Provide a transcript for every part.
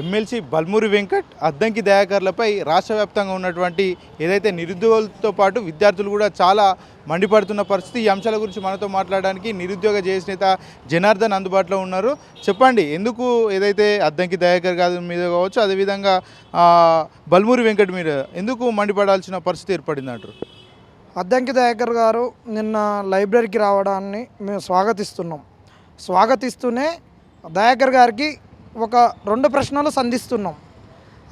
MLC Balmuri Venkat Addanki దయాకర్లపై రాష్ట్ర వ్యాప్తంగా ఉన్నటువంటి ఏదైతే నిరుద్యోగులతో పాటు విద్యార్థులు కూడా చాలా మండిపడుతున్న పరిస్థితి ఈ అంశాల గురించి మనతో మాట్లాడడానికి నిరుద్యోగ చేసినేత జనార్దన్ అందుబాటులో ఉన్నారు. చెప్పండి ఎందుకు ఏదైతే అద్దంకి దయాకర్ గారి మీద కావచ్చు అదేవిధంగా బల్మూరి వెంకట్ మీద ఎందుకు మండిపడాల్సిన పరిస్థితి ఏర్పడింది అంటారు అద్దంకి దయాకర్ గారు నిన్న లైబ్రరీకి రావడాన్ని మేము స్వాగతిస్తున్నాం. స్వాగతిస్తూనే దయాకర్ గారికి ఒక రెండు ప్రశ్నలు సంధిస్తున్నాం.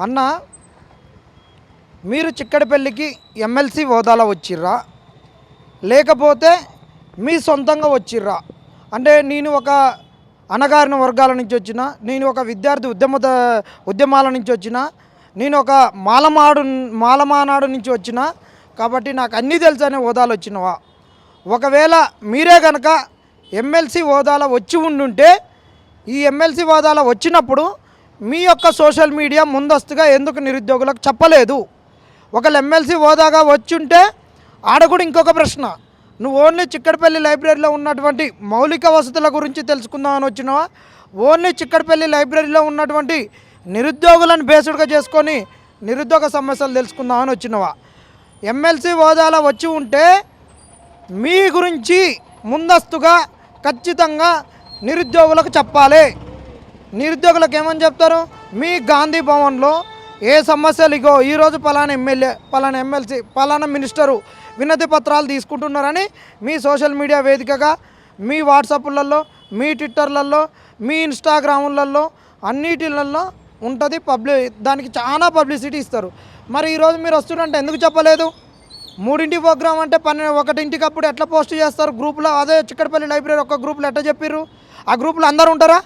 అన్న మీరు చిక్కడపల్లికి ఎమ్మెల్సీ హోదాలో వచ్చిర్రా? లేకపోతే మీ సొంతంగా వచ్చిర్రా? అంటే నేను ఒక అణగారిన వర్గాల నుంచి వచ్చిన నేను ఒక విద్యార్థి ఉద్యమ ఉద్యమాల నుంచి వచ్చిన నేను ఒక మాలమాడు మాలమానాడు నుంచి వచ్చిన కాబట్టి నాకు అన్నీ తెలుసు అనే హోదాలు వచ్చినవా? ఒకవేళ మీరే కనుక ఎమ్మెల్సీ హోదాలో వచ్చి ఉండుంటే ఈ ఎమ్మెల్సీ హోదాలో వచ్చినప్పుడు మీ యొక్క సోషల్ మీడియా ముందస్తుగా ఎందుకు నిరుద్యోగులకు చెప్పలేదు? ఒకళ్ళు ఎమ్మెల్సీ హోదాగా వచ్చుంటే ఆడ కూడా ఇంకొక ప్రశ్న. నువ్వు ఓన్లీ చిక్కడపల్లి లైబ్రరీలో ఉన్నటువంటి మౌలిక వసతుల గురించి తెలుసుకుందామని వచ్చినావా? ఓన్లీ చిక్కడపల్లి లైబ్రరీలో ఉన్నటువంటి నిరుద్యోగులను బేసుడుగా చేసుకొని నిరుద్యోగ సమస్యలు తెలుసుకుందామని వచ్చినవా? ఎమ్మెల్సీ హోదాలో వచ్చి ఉంటే మీ గురించి ముందస్తుగా ఖచ్చితంగా నిరుద్యోగులకు చెప్పాలి. నిరుద్యోగులకు ఏమని చెప్తారు? మీ గాంధీ భవన్లో ఏ సమస్యలు ఇగో ఈరోజు పలానా ఎమ్మెల్యే పలానా ఎమ్మెల్సీ పలానా మినిస్టరు వినతి పత్రాలు తీసుకుంటున్నారని మీ సోషల్ మీడియా వేదికగా మీ వాట్సాప్లలో మీ ట్విట్టర్లలో మీ ఇన్స్టాగ్రాములలో అన్నిటిలలో ఉంటుంది పబ్లి దానికి చాలా పబ్లిసిటీ ఇస్తారు. మరి ఈరోజు మీరు వస్తుంటే ఎందుకు చెప్పలేదు? మూడింటి ప్రోగ్రామ్ అంటే పన్నెండు ఒకటింటికి అప్పుడు ఎట్లా పోస్ట్ చేస్తారు? గ్రూప్లో అదే చిక్కడపల్లి లైబ్రరీ ఒక గ్రూప్లో ఎట్లా చెప్పిర్రు? ఆ గ్రూప్లో అందరు ఉంటారా?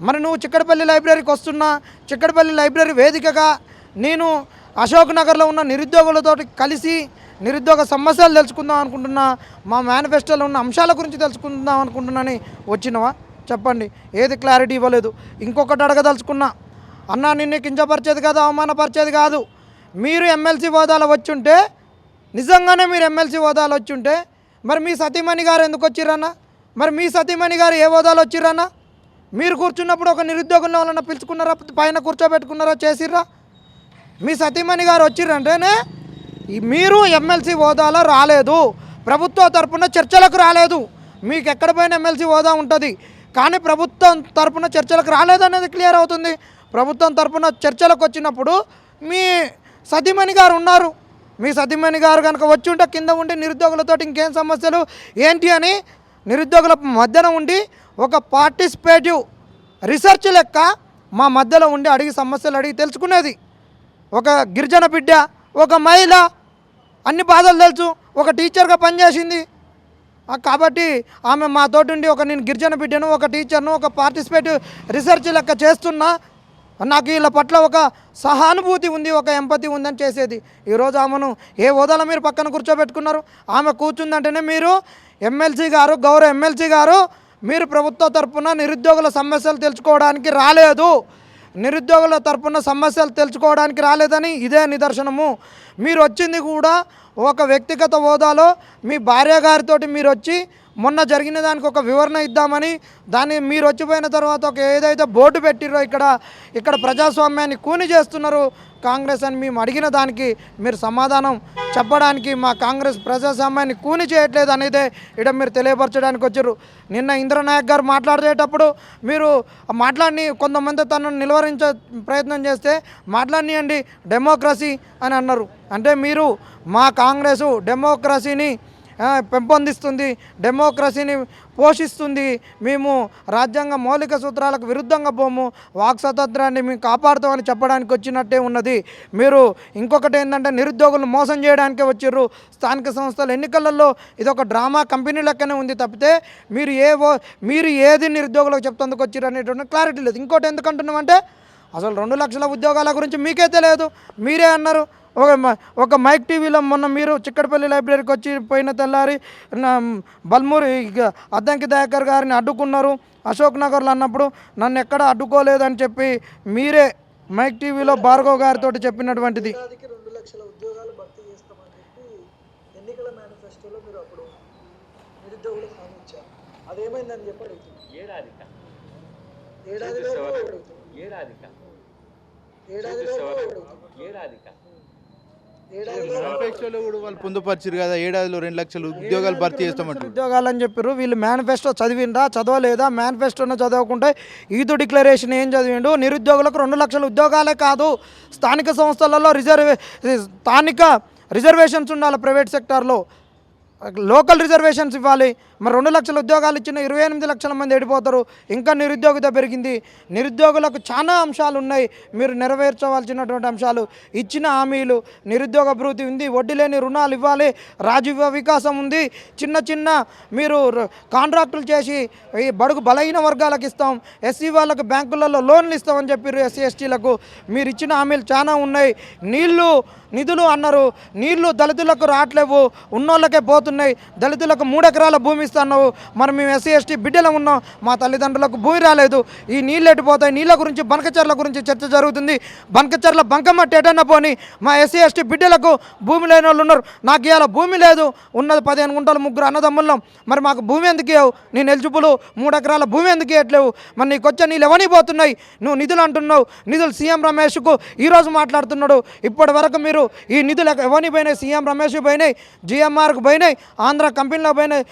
మరి నువ్వు చిక్కడపల్లి లైబ్రరీకి వస్తున్నా చిక్కడపల్లి లైబ్రరీ వేదికగా నేను అశోక్ నగర్లో ఉన్న నిరుద్యోగులతో కలిసి నిరుద్యోగ సమస్యలు తెలుసుకుందాం అనుకుంటున్నా మా మేనిఫెస్టోలో ఉన్న అంశాల గురించి తెలుసుకుందాం అనుకుంటున్నాని వచ్చినవా? చెప్పండి. ఏది క్లారిటీ ఇవ్వలేదు. ఇంకొకటి అడగదలుచుకున్నా అన్నా నిన్ను కించపరిచేది కాదు అవమానపరిచేది కాదు. మీరు ఎమ్మెల్సీ హోదాలో వచ్చుంటే నిజంగానే మీరు ఎమ్మెల్సీ హోదాలో వచ్చుంటే మరి మీ సతీమణి గారు ఎందుకు వచ్చిర్రన్నా? మరి మీ సతీమణి గారు ఏ హోదాలో వచ్చిర్రన్నా? మీరు కూర్చున్నప్పుడు ఒక నిరుద్యోగంలో వాళ్ళని పిలుచుకున్నారా? పైన కూర్చోబెట్టుకున్నారా? చేసిర్రా? మీ సతీమణి గారు వచ్చిర్రంటేనే మీరు ఎమ్మెల్సీ హోదాలో రాలేదు. ప్రభుత్వ తరపున చర్చలకు రాలేదు. మీకు ఎక్కడ పోయిన ఎమ్మెల్సీ హోదా ఉంటుంది? కానీ ప్రభుత్వం తరపున చర్చలకు రాలేదనేది క్లియర్ అవుతుంది. ప్రభుత్వం తరపున చర్చలకు వచ్చినప్పుడు మీ సతీమణి గారు ఉన్నారు. మీ సతీమణి గారు కనుక వచ్చి ఉంటే కింద ఉండి నిరుద్యోగులతో ఇంకేం సమస్యలు? ఏంటి అని నిరుద్యోగుల మధ్యన ఉండి ఒక పార్టిసిపేటివ్ రీసెర్చ్ లెక్క మా మధ్యలో ఉండి అడిగి సమస్యలు అడిగి తెలుసుకునేది. ఒక గిరిజన బిడ్డ ఒక మహిళ అన్ని బాధలు తెలుసు. ఒక టీచర్గా పనిచేసింది. కాబట్టి ఆమె మాతోటి ఉండి ఒక నేను గిరిజన బిడ్డను ఒక టీచర్ను ఒక పార్టిసిపేటివ్ రీసెర్చ్ లెక్క చేస్తున్నా. నాకు వీళ్ళ పట్ల ఒక సహానుభూతి ఉంది ఒక ఎంపతి ఉందని చేసేది. ఈరోజు ఆమెను ఏ హోదాలో మీరు పక్కన కూర్చోబెట్టుకున్నారు? ఆమె కూర్చుందంటేనే మీరు ఎమ్మెల్సీ గారు గౌరవ ఎమ్మెల్సీ గారు మీరు ప్రభుత్వ తరపున నిరుద్యోగుల సమస్యలు తెలుసుకోవడానికి రాలేదు. నిరుద్యోగుల తరపున సమస్యలు తెలుసుకోవడానికి రాలేదని ఇదే నిదర్శనము. మీరు వచ్చింది కూడా ఒక వ్యక్తిగత హోదాలో మీ భార్య గారితో మీరు వచ్చి మొన్న జరిగిన దానికి ఒక వివరణ ఇద్దామని దాన్ని మీరు వచ్చిపోయిన తర్వాత ఒక ఏదైతే బోర్డు పెట్టిరో ఇక్కడ ఇక్కడ ప్రజాస్వామ్యాన్ని కూని చేస్తున్నారు కాంగ్రెస్ అని మేము అడిగిన దానికి మీరు సమాధానం చెప్పడానికి మా కాంగ్రెస్ ప్రజాస్వామ్యాన్ని కూని చేయట్లేదు అనేది ఇక్కడ మీరు తెలియపరచడానికి వచ్చారు. నిన్న ఇంద్రనాయక్ గారు మాట్లాడేటప్పుడు మీరు మాట్లాడిని కొంతమంది తనను నిలువరించే ప్రయత్నం చేస్తే మాట్లాడినియండి డెమోక్రసీ అని అన్నారు. అంటే మీరు మా కాంగ్రెసు డెమోక్రసీని పెంపొందిస్తుంది డెమోక్రసీని పోషిస్తుంది. మేము రాజ్యాంగ మౌలిక సూత్రాలకు విరుద్ధంగా పోము. వాక్ స్వాతంత్రాన్ని మేము కాపాడుతామని చెప్పడానికి వచ్చినట్టే ఉన్నది. మీరు ఇంకొకటి ఏంటంటే నిరుద్యోగులను మోసం చేయడానికే వచ్చిర్రు. స్థానిక సంస్థల ఎన్నికలలో ఇది ఒక డ్రామా కంపెనీ లెక్కనే ఉంది తప్పితే మీరు ఏ మీరు ఏది నిరుద్యోగులకు చెప్తందుకు వచ్చిర్రు అనేటువంటి క్లారిటీ లేదు. ఇంకోటి ఎందుకంటున్నామంటే అసలు రెండు లక్షల ఉద్యోగాల గురించి మీకే తెలియదు. మీరే అన్నారు. ఒక మ- ఒక మైక్ టీవీలో మొన్న మీరు చిక్కడపల్లి లైబ్రరీకి వచ్చి పోయిన తెల్లారి నా బల్మూరి ఇక అద్దంకి దయాకర్ గారిని అడ్డుకున్నారు అశోక్ నగర్లో అన్నప్పుడు నన్ను ఎక్కడ అడ్డుకోలేదని చెప్పి మీరే మైక్ టీవీలో భార్గవ్ గారితో చెప్పినటువంటిది. అదేమైందని ఏడాదిక. ఏడాదిలో ఏడాదిక. ఏడాది ఏడాదిక. ఏడాది మేనిఫెస్టోలో కూడా వాళ్ళు పొందుపరిచారు కదా ఏడాదిలో రెండు లక్షలు ఉద్యోగాలు భర్తీ చేస్తామంటారు ఉద్యోగాలు అని చెప్పారు వీళ్ళు మేనిఫెస్టో చదివిండ్రా చదవలేదా? మేనిఫెస్టోను చదవకుంటే ఈదు డిక్లరేషన్ ఏం చదివిండు? నిరుద్యోగులకు రెండు లక్షల ఉద్యోగాలే కాదు. స్థానిక సంస్థలలో రిజర్వే స్థానిక రిజర్వేషన్స్ ఉండాలి ప్రైవేట్ సెక్టార్లో. లోకల్ రిజర్వేషన్స్ ఇవ్వాలి. మరి రెండు లక్షల ఉద్యోగాలు ఇచ్చిన ఇరవై ఎనిమిది లక్షల మంది ఎడిపోతారు ఇంకా నిరుద్యోగిత పెరిగింది. నిరుద్యోగులకు చాలా అంశాలు ఉన్నాయి. మీరు నెరవేర్చవలసినటువంటి అంశాలు ఇచ్చిన హామీలు నిరుద్యోగ అభివృద్ధి ఉంది వడ్డీ లేని రుణాలు ఇవ్వాలి రాజీవ వికాసం ఉంది చిన్న చిన్న మీరు కాంట్రాక్టులు చేసి ఈ బడుగు బలహీన వర్గాలకు ఇస్తాం ఎస్సీ వాళ్ళకు బ్యాంకులలో లోన్లు ఇస్తామని చెప్పారు ఎస్సీ ఎస్టీలకు. మీరు ఇచ్చిన హామీలు చాలా ఉన్నాయి. నీళ్ళు నిధులు అన్నారు. నీళ్ళు దళితులకు రావట్లేవు. ఉన్నోళ్ళకే పోతున్నాయి. దళితులకు మూడెకరాల భూమి ఇస్తున్నావు మరి మేము ఎస్సీ ఎస్టీ బిడ్డలు ఉన్నాం. మా తల్లిదండ్రులకు భూమి రాలేదు. ఈ నీళ్ళు ఎట్టిపోతాయి నీళ్ళ గురించి బనకచర్ల గురించి చర్చ జరుగుతుంది. బనకచర్ల బంకమట్టి ఎటన్నా పోని మా ఎస్సీ ఎస్టీ బిడ్డలకు భూమి లేని వాళ్ళు ఉన్నారు. నాకు ఇవాళ భూమి లేదు. ఉన్నది పదిహేను గుంటలు ముగ్గురు అన్నదమ్ముళ్ళం మరి మాకు భూమి ఎందుకు ఇవ్వవు? నేను ఎలిజిబుల్ మూడు ఎకరాల భూమి ఎందుకు ఇవ్వట్లేవు? మరి నీకు వచ్చే నీళ్ళు ఎవని పోతున్నాయి? నువ్వు నిధులు అంటున్నావు. నిధులు సీఎం రమేష్కు ఈరోజు మాట్లాడుతున్నాడు. ఇప్పటి వరకు మీరు ఈ నిధులు ఎవని పోయినాయి? సీఎం రమేష్ పోయినాయి జిఎంఆర్కు పోయినాయి ఆంధ్ర కంపెనీలకు పోయినాయి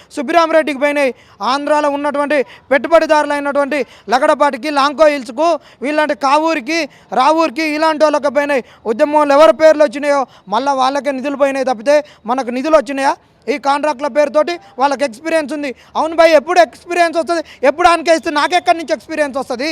రెడ్డికి పోయినాయి. ఆంధ్రాలో ఉన్నటువంటి పెట్టుబడిదారులు అయినటువంటి లగడపాటికి లాంకో హిల్స్కు వీళ్ళంటి కావూరికి రావూరికి ఇలాంటి వాళ్ళకి పోయినాయి. ఉద్యమంలో ఎవరి పేర్లు వచ్చినాయో మళ్ళీ వాళ్ళకే నిధులు పోయినాయి తప్పితే మనకు నిధులు వచ్చినాయా? ఈ కాంట్రాక్ట్ల పేరుతోటి వాళ్ళకి ఎక్స్పీరియన్స్ ఉంది. అవును భయ్ ఎప్పుడు ఎక్స్పీరియన్స్ వస్తుంది? ఎప్పుడు ఆనకే నాకెక్కడి నుంచి ఎక్స్పీరియన్స్ వస్తుంది?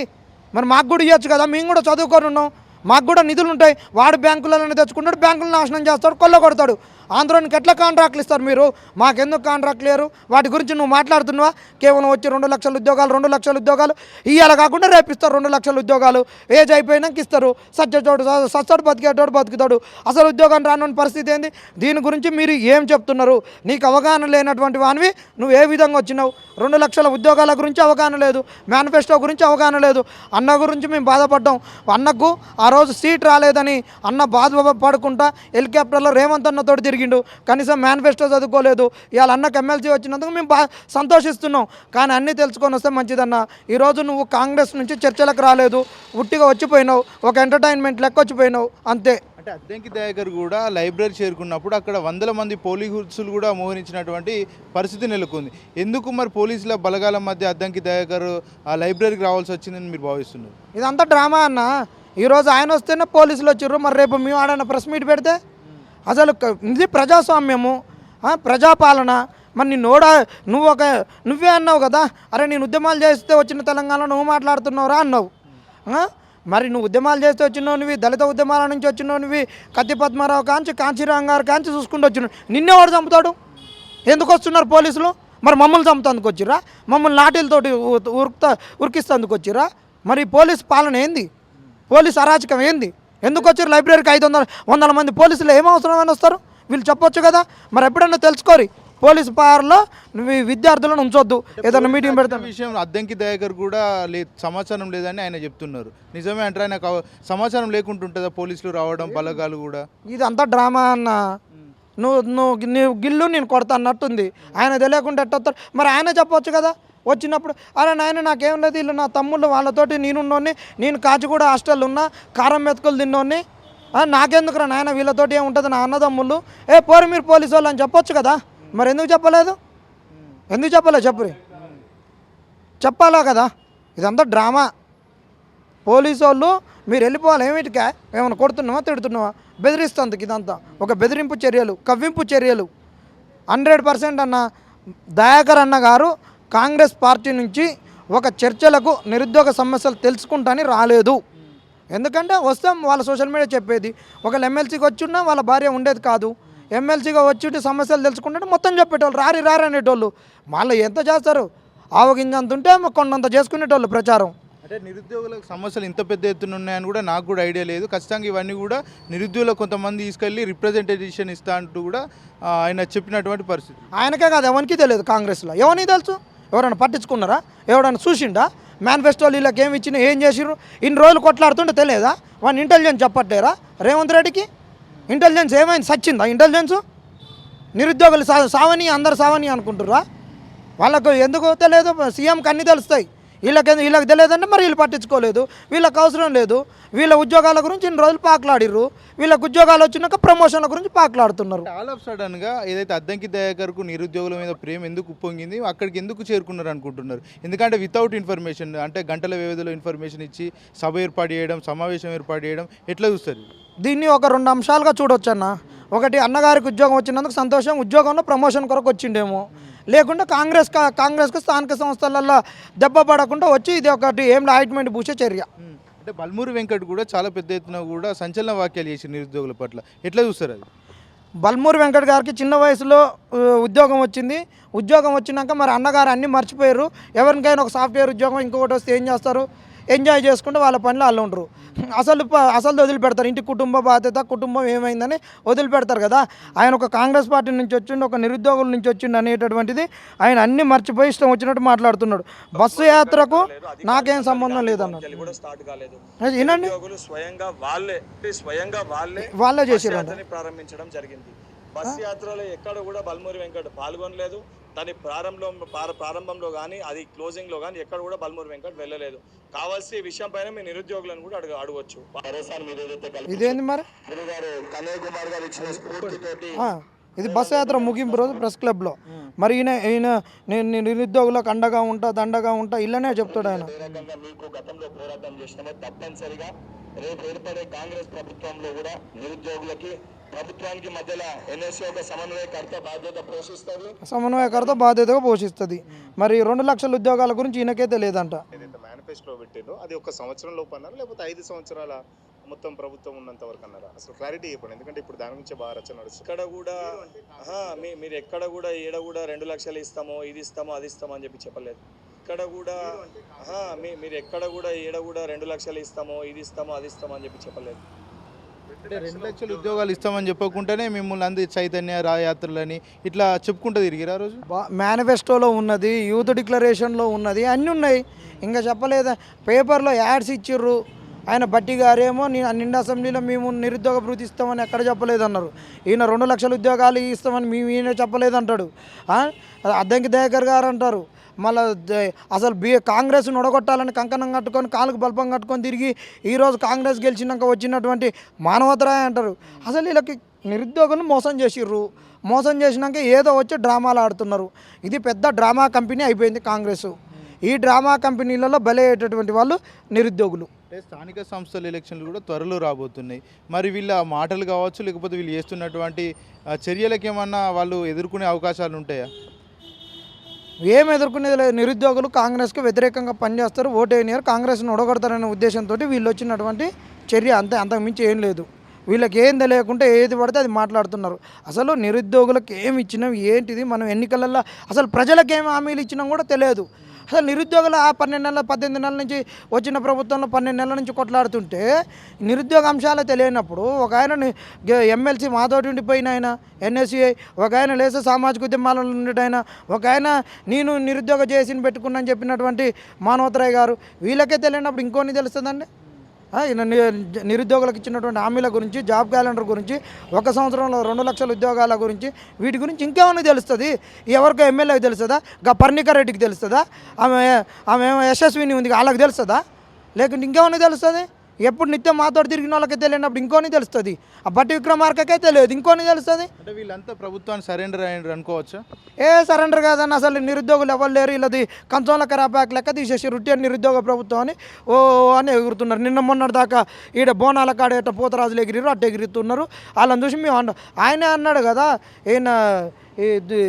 మరి మాకు కూడా ఇవ్వచ్చు కదా మేము కూడా చదువుకొని ఉన్నాం. మాకు కూడా నిధులు ఉంటాయి. వాడు బ్యాంకులలో తెచ్చుకుంటాడు బ్యాంకులు నాశనం చేస్తాడు కొల్ల కొడతాడు ఆంధ్రానికి ఎట్లా కాంట్రాక్ట్లు ఇస్తారు మీరు? మాకెందుకు కాంట్రాక్ట్ లేరు? వాటి గురించి నువ్వు మాట్లాడుతున్నావా? కేవలం వచ్చి రెండు లక్షల ఉద్యోగాలు రెండు లక్షల ఉద్యోగాలు. ఇవాళ కాకుండా రేపు ఇస్తారు రెండు లక్షల ఉద్యోగాలు. ఏజ్ అయిపోయినాక ఇస్తారు. సత్యచోడు సచ్చోడు బతికేటోడు బతుకుతాడు. అసలు ఉద్యోగం రానున్న పరిస్థితి ఏంది? దీని గురించి మీరు ఏం చెప్తున్నారు? నీకు అవగాహన లేనటువంటి వానివి నువ్వు ఏ విధంగా వచ్చినావు? రెండు లక్షల ఉద్యోగాల గురించి అవగాహన లేదు. మేనిఫెస్టో గురించి అవగాహన లేదు. అన్న గురించి మేము బాధపడ్డాం. అన్నకు ఆ రోజు సీట్ రాలేదని అన్న బాధ పడుకుంటా హెలికాప్టర్లో రేవంత్ అన్నతోటి తిరిగిండు కనీసం మేనిఫెస్టో చదువుకోలేదు. ఇవాళ అన్నకు ఎమ్మెల్సీ వచ్చినందుకు మేము బా సంతోషిస్తున్నాం. కానీ అన్నీ తెలుసుకొని వస్తే మంచిదన్న. ఈరోజు నువ్వు కాంగ్రెస్ నుంచి చర్చలకు రాలేదు. ఉట్టిగా వచ్చిపోయినావు. ఒక ఎంటర్టైన్మెంట్ లెక్క వచ్చిపోయినావు. అంతే. అంటే అద్దంకి దయాకర్ కూడా లైబ్రరీ చేరుకున్నప్పుడు అక్కడ వందల మంది పోలీసులు కూడా మోహరించినటువంటి పరిస్థితి నెలకొంది. ఎందుకు మరి పోలీసుల బలగాల మధ్య అద్దంకి దయాకర్ ఆ లైబ్రరీకి రావాల్సి వచ్చిందని మీరు భావిస్తున్నారు? ఇదంతా డ్రామా అన్న. ఈరోజు ఆయన వస్తేనే పోలీసులు వచ్చిర్రు. మరి రేపు మేము ఆడన ప్రెస్ మీట్ పెడితే? అసలు ఇది ప్రజాస్వామ్యము ప్రజాపాలన. మరి నీ నోడా నువ్వు ఒక నువ్వే అన్నావు కదా అరే నేను ఉద్యమాలు చేస్తే వచ్చిన తెలంగాణ నువ్వు మాట్లాడుతున్నావురా అన్నావు. మరి నువ్వు ఉద్యమాలు చేస్తే వచ్చినావు దళిత ఉద్యమాల నుంచి వచ్చినావు నువ్వు కత్తి పద్మారావు కాంచి కాంచీరాం గారు కాంచి చూసుకుంటూ వచ్చినావు నిన్నేవాడు చంపుతాడు? ఎందుకు వస్తున్నారు పోలీసులు? మరి మమ్మల్ని చంపుతందుకు వచ్చిరా మమ్మల్ని లాఠీలతోటి ఉ- ఉరుకుతా ఉరికిస్తందుకు వచ్చిరా మరి పోలీస్ పాలన ఏంది? పోలీస్ అరాచకం ఏంది? ఎందుకు వచ్చారు? లైబ్రరీకి ఐదు వందల వందల మంది పోలీసులు ఏం అవసరం అని వస్తారు? వీళ్ళు చెప్పొచ్చు కదా? మరి ఎప్పుడన్నా తెలుసుకోరి? పోలీసు పార్లో విద్యార్థులను ఉంచొద్దు. ఏదైనా మీటింగ్ పెడతాను. విషయం అద్దంకి దయాకర్ కూడా లే సమాచారం లేదని ఆయన చెప్తున్నారు. నిజమే అంటారు? ఆయన సమాచారం లేకుండా ఉంటుందా పోలీసులు రావడం బలగాలు కూడా? ఇది అంతా డ్రామా అన్న. నువ్వు నువ్వు నువ్వు గిల్లు నేను కొడతా అన్నట్టుంది. ఆయన తెలియకుండా ఎట్టొస్తాడు మరి ఆయన చెప్పొచ్చు కదా? వచ్చినప్పుడు అరే నాయన నాకేం లేదు వీళ్ళు నా తమ్ముళ్ళు వాళ్ళతోటి నేనున్నోని నేను కాచిగూడ హాస్టల్ ఉన్నా కారం మెతుకులు తిన్నోని నాకెందుకురా నాయన వీళ్ళతోటి ఏముంటుంది నా అన్నదమ్ముళ్ళు? ఏ పోరు మీరు పోలీసు వాళ్ళు అని చెప్పొచ్చు కదా. మరి ఎందుకు చెప్పలేదు? ఎందుకు చెప్పలేదు చెప్పురి చెప్పాలా కదా? ఇదంతా డ్రామా. పోలీసు వాళ్ళు మీరు వెళ్ళిపోవాలి ఏమిటికా ఏమైనా కొడుతున్నావా తిడుతున్నావా? బెదిరిస్తుంది ఇదంతా. ఒక బెదిరింపు చర్యలు కవ్వింపు చర్యలు. హండ్రెడ్ పర్సెంట్ అన్న దయాకర్ అన్న గారు కాంగ్రెస్ పార్టీ నుంచి ఒక చర్చలకు నిరుద్యోగ సమస్యలు తెలుసుకుంటాని రాలేదు. ఎందుకంటే వస్తాం వాళ్ళ సోషల్ మీడియా చెప్పేది ఒకళ్ళు ఎమ్మెల్సీకి వచ్చిన్నా వాళ్ళ భార్య ఉండేది కాదు. ఎమ్మెల్సీగా వచ్చి సమస్యలు తెలుసుకుంటే మొత్తం చెప్పేటోళ్ళు రారి రారి అనేటోళ్ళు. వాళ్ళు ఎంత చేస్తారు? ఆవగింజ అంత ఉంటే కొండంత చేసుకునేటోళ్ళు ప్రచారం. అంటే నిరుద్యోగులకు సమస్యలు ఇంత పెద్ద ఎత్తున ఉన్నాయని కూడా నాకు కూడా ఐడియా లేదు. ఖచ్చితంగా ఇవన్నీ కూడా నిరుద్యోగులకు కొంతమంది తీసుకెళ్ళి రిప్రజెంటేషన్ ఇస్తా అంటూ కూడా ఆయన చెప్పినటువంటి పరిస్థితి. ఆయనకే కాదు ఎవరికి తెలియదు కాంగ్రెస్లో. ఎవరికి తెలుసు? ఎవరైనా పట్టించుకున్నారా? ఎవరైనా చూసిండా? మేనిఫెస్టోలు వీళ్ళకి ఏమి ఇచ్చిన ఏం చేసిర్రు? ఇన్ని రోజులు కొట్లాడుతుంటే తెలియదా? వాడిని ఇంటెలిజెన్స్ చెప్పట్లేరా? రేవంత్ రెడ్డికి? ఇంటెలిజెన్స్ ఏమైంది? సచ్చిందా? ఇంటెలిజెన్స్ నిరుద్యోగులు సా సావని అందరు సావని అనుకుంటుర్రా? వాళ్ళకు ఎందుకు తెలియదు సీఎంకి అన్నీ తెలుస్తాయి. వీళ్ళకి వీళ్ళకి తెలియదంటే మరి వీళ్ళు పట్టించుకోలేదు. వీళ్ళకి అవసరం లేదు. వీళ్ళ ఉద్యోగాల గురించి ఇన్ని రోజులు పాకులాడిర్రు. వీళ్ళకి ఉద్యోగాలు వచ్చినాక ప్రమోషన్ల గురించి పాకులాడుతున్నారు. ఆల్ ఆఫ్ సడన్గా ఏదైతే అద్దంకి దయాకర్కు నిరుద్యోగుల మీద ప్రేమ ఎందుకు ఉప్పొంగింది అక్కడికి ఎందుకు చేరుకున్నారు అనుకుంటున్నారు? ఎందుకంటే వితౌట్ ఇన్ఫర్మేషన్ అంటే గంటల వ్యవధిలో ఇన్ఫర్మేషన్ ఇచ్చి సభ ఏర్పాటు చేయడం సమావేశం ఏర్పాటు చేయడం ఎట్లా చూస్తారు? దీన్ని ఒక రెండు అంశాలుగా చూడొచ్చు అన్న ఒకటి అన్నగారికి ఉద్యోగం వచ్చినందుకు సంతోషం ఉద్యోగంలో ప్రమోషన్ కొరకు వచ్చిండేమో. లేకుంటే కాంగ్రెస్ కా- కాంగ్రెస్కు స్థానిక సంస్థలలో దెబ్బ పడకుండా వచ్చి ఇది ఒకటి ఏం ఆయింట్మెంట్ పూసే చర్య. అంటే బల్మూరి వెంకట్ కూడా చాలా పెద్ద ఎత్తున కూడా సంచలన వాక్యాలు చేసి నిరుద్యోగుల పట్ల. ఎట్లా చూస్తారు అది? బల్మూరి వెంకట్ గారికి చిన్న వయసులో ఉద్యోగం వచ్చింది. ఉద్యోగం వచ్చినాక మరి అన్నగారు అన్నీ మర్చిపోయారు. ఎవరికైనా ఒక సాఫ్ట్వేర్ ఉద్యోగం ఇంకొకటి వస్తే ఏం చేస్తారు? ఎంజాయ్ చేసుకుంటూ వాళ్ళ పనిలో వాళ్ళు ఉండరు. అసలు అసలు వదిలిపెడతారు. ఇంటి కుటుంబ బాధ్యత కుటుంబం ఏమైందని వదిలిపెడతారు కదా. ఆయన ఒక కాంగ్రెస్ పార్టీ నుంచి వచ్చిండు ఒక నిరుద్యోగుల నుంచి వచ్చిండు అనేటటువంటిది ఆయన అన్నీ మర్చిపోయి ఇష్టం వచ్చినట్టు మాట్లాడుతున్నాడు. బస్సు యాత్రకు నాకేం సంబంధం లేదన్నాడు. వినండి. స్వయంగా వాళ్ళే స్వయంగా వాళ్ళే వాళ్ళే యాత్రని ప్రారంభించడం జరిగింది. బస్ యాత్రలో ఎక్కడ కూడా బల్మూరి వెంకట్ పాల్గొనలేదు. దాని ప్రారంభం ప్రార- ప్రారంభంలో కానీ అది క్లోజింగ్లో కానీ ఎక్కడ కూడా బల్మూరి వెంకట్ వెళ్ళలేదు. కావాల్సి ఈ విషయం పైన మీ నిరుద్యోగులను కూడా అడగ కల్పి- ఇదేంది మరి? గురుగారు కన్నయ్య కుమార్ గారు ఇచ్చిన స్ఫూర్తితోటి ఆ, ఇది బస్ యాత్ర ముగింపు రోజు ప్రెస్ క్లబ్లో. మరి ఈయన ఈయన నేను నిరుద్యోగులకు అండగా ఉంటా దండగా ఉంటా ఇల్లనే చెప్తాడు ఆయన. ఏ రకంగా మీకు గతంలో పోరాటం చేసినామో తప్పనిసరిగా రేపు ఏర్పడే కాంగ్రెస్ ప్రభుత్వంలో కూడా నిరుద్యోగులకి ప్రభుత్వానికి మధ్యలో ఒక సమన్వయకర్త బాధ్యత పోషిస్తుంది. సమన్వయకర్త బాధ్యతగా పోషిస్తుంది. మరి రెండు లక్షల ఉద్యోగాల గురించి ఈయనకైతే లేదంట. ఏదైతే మేనిఫెస్టో పెట్టిందో అది ఒక సంవత్సరం లోపు అన్నారా లేకపోతే ఐదు సంవత్సరాల మొత్తం ప్రభుత్వం ఉన్నంత వరకు అన్నారా? అసలు క్లారిటీ చెప్పండి. ఎందుకంటే ఇప్పుడు దాని గురించి బాగా రచన నడుస్తుంది. ఇక్కడ కూడా మీరు ఎక్కడ కూడా ఈడ కూడా రెండు లక్షలు ఇస్తామో ఇది ఇస్తామో అది ఇస్తామో అని చెప్పి చెప్పలేదు. ఇక్కడ కూడా మీరు ఎక్కడ కూడా ఈడ కూడా రెండు లక్షలు ఇస్తామో ఇది ఇస్తామో అది ఇస్తామో అని చెప్పి చెప్పలేదు. అంటే రెండు లక్షల ఉద్యోగాలు ఇస్తామని చెప్పకుంటేనే మిమ్మల్ని అంది చైతన్య రాయాత్రలని ఇట్లా చెప్పుకుంటూ తిరిగిరా రోజు? మేనిఫెస్టోలో ఉన్నది యూత్ డిక్లరేషన్లో ఉన్నది అన్నీ ఉన్నాయి. ఇంకా చెప్పలేదా? పేపర్లో యాడ్స్ ఇచ్చిర్రు. ఆయన బట్టి గారేమో నేను నిండా అసెంబ్లీలో మేము నిరుద్యోగ భృతి ఇస్తామని ఎక్కడ చెప్పలేదన్నారు. ఈయన రెండు లక్షల ఉద్యోగాలు ఇస్తామని మేము ఈయన చెప్పలేదంటాడు? అద్దంకి దయాకర్ గారు అంటారు. మళ్ళీ అసలు బీ కాంగ్రెస్ను ఉడగొట్టాలని కంకణం కట్టుకొని కాలుకు బల్పం కట్టుకొని తిరిగి ఈరోజు కాంగ్రెస్ గెలిచినాక వచ్చినటువంటి మానవతరాయ అంటారు. అసలు వీళ్ళకి నిరుద్యోగులను మోసం చేసిర్రు. మోసం చేసినాక ఏదో వచ్చి డ్రామాలు ఆడుతున్నారు. ఇది పెద్ద డ్రామా కంపెనీ అయిపోయింది కాంగ్రెస్. ఈ డ్రామా కంపెనీలలో బలయ్యేటటువంటి వాళ్ళు నిరుద్యోగులు. అంటే స్థానిక సంస్థల ఎలక్షన్లు కూడా త్వరలో రాబోతున్నాయి. మరి వీళ్ళ మాటలు కావచ్చు లేకపోతే వీళ్ళు చేస్తున్నటువంటి చర్యలకు ఏమన్నా వాళ్ళు ఎదుర్కొనే అవకాశాలు ఉంటాయా? ఏం ఎదుర్కొనేది లేదు. నిరుద్యోగులు కాంగ్రెస్కి వ్యతిరేకంగా పనిచేస్తారు. ఓటు వేయనియరు కాంగ్రెస్ని ఒడగొడతారనే ఉద్దేశంతో వీళ్ళు వచ్చినటువంటి చర్య అంతే అంతకుమించి ఏం లేదు. వీళ్ళకి ఏం తెలియకుండా ఏది పడితే అది మాట్లాడుతున్నారు. అసలు నిరుద్యోగులకు ఏమి ఇచ్చినాం ఏంటిది మనం ఎన్నికలలో అసలు ప్రజలకు ఏమి హామీలు ఇచ్చినాం కూడా తెలియదు. అసలు నిరుద్యోగులు ఆ పన్నెండు నెలల పద్దెనిమిది నెలల నుంచి వచ్చిన ప్రభుత్వంలో పన్నెండు నెలల నుంచి కొట్లాడుతుంటే నిరుద్యోగ అంశాలు తెలియనప్పుడు ఒక ఆయన ఎమ్మెల్సీ మాతోటి ఉండిపోయిన ఆయన ఎన్ఎస్యుఐ ఒక ఆయన లేసే సామాజిక ఉద్యమాలలో ఉండేటైన ఒక ఆయన నేను నిరుద్యోగ చేసి పెట్టుకున్నాను చెప్పినటువంటి మానవతరాయ్ గారు వీళ్ళకే తెలియనప్పుడు ఇంకోని తెలుస్తుందండి? నిరుద్యోగులకు ఇచ్చినటువంటి హామీల గురించి జాబ్ క్యాలెండర్ గురించి ఒక సంవత్సరంలో రెండు లక్షల ఉద్యోగాల గురించి వీటి గురించి ఇంకేమైనా తెలుస్తుంది? ఎవరికో ఎమ్మెల్యేకి తెలుస్తుందా? గా పర్ణిక రెడ్డికి తెలుస్తుందా? ఆమె ఆమె యశస్విని ఉంది వాళ్ళకి తెలుస్తుందా? లేకుంటే ఇంకేమైనా తెలుస్తుంది? ఎప్పుడు నిత్యం మాతో తిరిగిన వాళ్ళకి తెలియనప్పుడు ఇంకోని తెలుస్తుంది. ఆ బట్టి విక్రమార్కకే తెలియదు ఇంకోని తెలుస్తుంది. అంటే వీళ్ళంతా ప్రభుత్వాన్ని సరెండర్ అయ్యారు అనుకోవచ్చా? ఏ సరెండర్ కాదన్న అసలు నిరుద్యోగులు ఎవరు లేరు వీళ్ళది కంచంల కరాపాక్ లెక్క తీసేసి రుట్టి నిరుద్యోగ ప్రభుత్వం అని ఓ అని ఎగురుతున్నారు. నిన్న మొన్నటి దాకా ఈడ బోనాల కాడ ఎట్ట పోతరాజులు ఎగిరిరు అట్ట ఎగురుతున్నారు. వాళ్ళని చూసి మేము అన్న ఆయనే అన్నాడు కదా ఈయన ఇది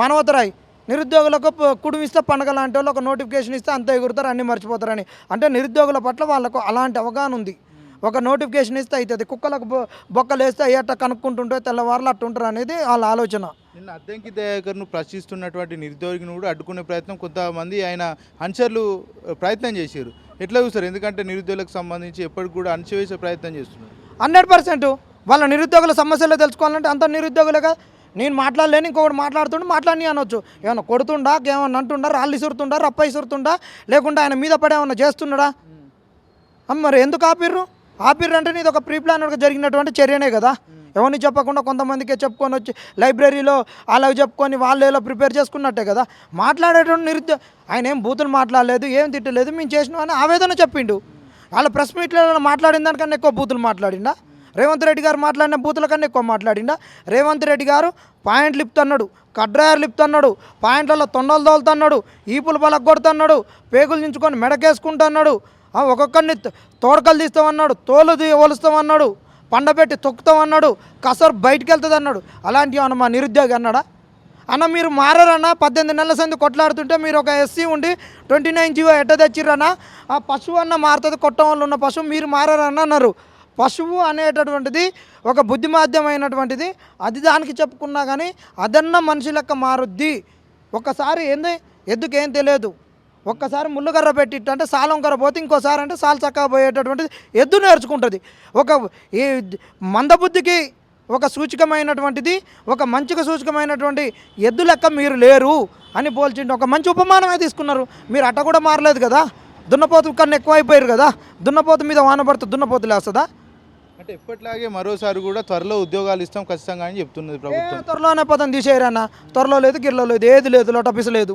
మానవతరాయ్ నిరుద్యోగులకు ఇస్తే పండగ లాంటి వాళ్ళు ఒక నోటిఫికేషన్ ఇస్తే అంత ఎగురుతారు అన్నీ మర్చిపోతారని. అంటే నిరుద్యోగుల పట్ల వాళ్ళకు అలాంటి అవగాహన ఉంది. ఒక నోటిఫికేషన్ ఇస్తే అవుతుంది కుక్కలకు బొక్కలు వేస్తే అయ్యట కనుక్కుంటుంటే తెల్లవారులు అట్టుంటారు అనేది వాళ్ళ ఆలోచన. నిన్న అద్దంకి దయాకర్ను ప్రశ్నిస్తున్నటువంటి నిరుద్యోగిని కూడా అడ్డుకునే ప్రయత్నం కొంతమంది ఆయన అనుచరులు ప్రయత్నం చేశారు. ఎట్లా చూస్తారు? ఎందుకంటే నిరుద్యోగులకు సంబంధించి ఎప్పటికి కూడా అణచివేసే ప్రయత్నం చేస్తున్నారు. హండ్రెడ్ పర్సెంట్ వాళ్ళ నిరుద్యోగుల సమస్యలు తెలుసుకోవాలంటే అంత నిరుద్యోగులుగా నేను మాట్లాడలేను ఇంకొకటి మాట్లాడుతుండే మాట్లాడి అనొచ్చు. ఏమన్నా కొడుతుండా ఏమన్నా అంటుండా రాళ్ళు ఇసురుతుండా రప్ప ఇసురుతుండా లేకుంటే ఆయన మీద పడే ఏమన్నా చేస్తున్నాడా? అమ్మ, మరి ఎందుకు ఆపిర్రు? ఆపిర్రు అంటే ఇది ఒక ప్రీ ప్లాన్ జరిగినటువంటి చర్యనే కదా. ఎవరిని చెప్పకుండా కొంతమందికే చెప్పుకొని వచ్చి లైబ్రరీలో వాళ్ళకి చెప్పుకొని వాళ్ళు ఏదో ప్రిపేర్ చేసుకున్నట్టే కదా. మాట్లాడేటువంటి నిరుద్యో ఆయన ఏం బూతులు మాట్లాడలేదు ఏం తిట్టలేదు మేము చేసినామని ఆవేదన చెప్పిండు. వాళ్ళ ప్రెస్ మీట్లో మాట్లాడిన దానికన్నా ఎక్కువ బూతులు మాట్లాడిండా? రేవంత్ రెడ్డి గారు మాట్లాడిన బూతుల కన్నా ఎక్కువ మాట్లాడిండా? రేవంత్ రెడ్డి గారు పాయింట్లు లిప్తున్నాడు కడ్రాయర్ లిప్తున్నాడు పాయింట్లలో తొండలు తోలుతున్నాడు ఈపులు పలగొడుతున్నాడు పేగులు నించుకొని మెడకేసుకుంటున్నాడు ఆ, ఒక్కొక్కరిని తోడకలు తీస్తామన్నాడు తోలు తీ- ఒలుస్తామన్నాడు పండబెట్టి తొక్కుతామన్నాడు కసరు బయటికి వెళ్తుంది అన్నాడు అలాంటివి అన్న మా నిరుద్యోగి అన్నాడా? అన్న మీరు మారారన్న పద్దెనిమిది నెలల సంది కొట్లాడుతుంటే మీరు ఒక ఎస్సీ ఉండి ట్వంటీ నైన్ జీవో ఎట్ట తెచ్చిర్రన్న ఆ పశువు అన్న మారుతుంది కొట్టం ఉన్న పశువు మీరు మారారన్న అన్నారు. పశువు అనేటటువంటిది ఒక బుద్ధిమాద్యమైనటువంటిది అది దానికి చెప్పుకున్నా కానీ అదన్న మనిషి లెక్క మారుద్ది. ఒక్కసారి ఏంది? ఎద్దుకేం తెలియదు ఒక్కసారి ముళ్ళుగర్ర పెట్టిట్టంటే సాలం కర్ర పోతే ఇంకోసారి అంటే సాలు చక్కగా పోయేటటువంటిది ఎద్దు నేర్చుకుంటుంది. ఒక ఈ మందబుద్ధికి ఒక సూచకమైనటువంటిది ఒక మంచిగా సూచకమైనటువంటి ఎద్దు లెక్క మీరు లేరు అని పోల్చిండి ఒక మంచి ఉపమానమే తీసుకున్నారు. మీరు అట్ట కూడా మారలేదు కదా? దున్నపోతు కన్నా ఎక్కువ అయిపోయారు కదా? దున్నపోతు మీద వాన పడితే దున్నపోతు లేస్తుందా? అంటే ఎప్పటిలాగే మరోసారి కూడా త్వరలో ఉద్యోగాలు ఇస్తాం ఖచ్చితంగా అని చెప్తున్నది ప్రభుత్వం. త్వరలోనే పదం తీసేయరన్న. త్వరలో లేదు గిర్లో లేదు ఏది లేదు లోటపిస లేదు.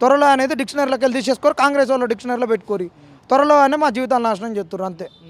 త్వరలో అనేది డిక్షనరీలోకి వెళ్ళి తీసేసుకోరు కాంగ్రెస్ వాళ్ళు డిక్షనరీలో పెట్టుకోరు. త్వరలో అనే మా జీవితాలు నాశనం చేస్తారు అంతే.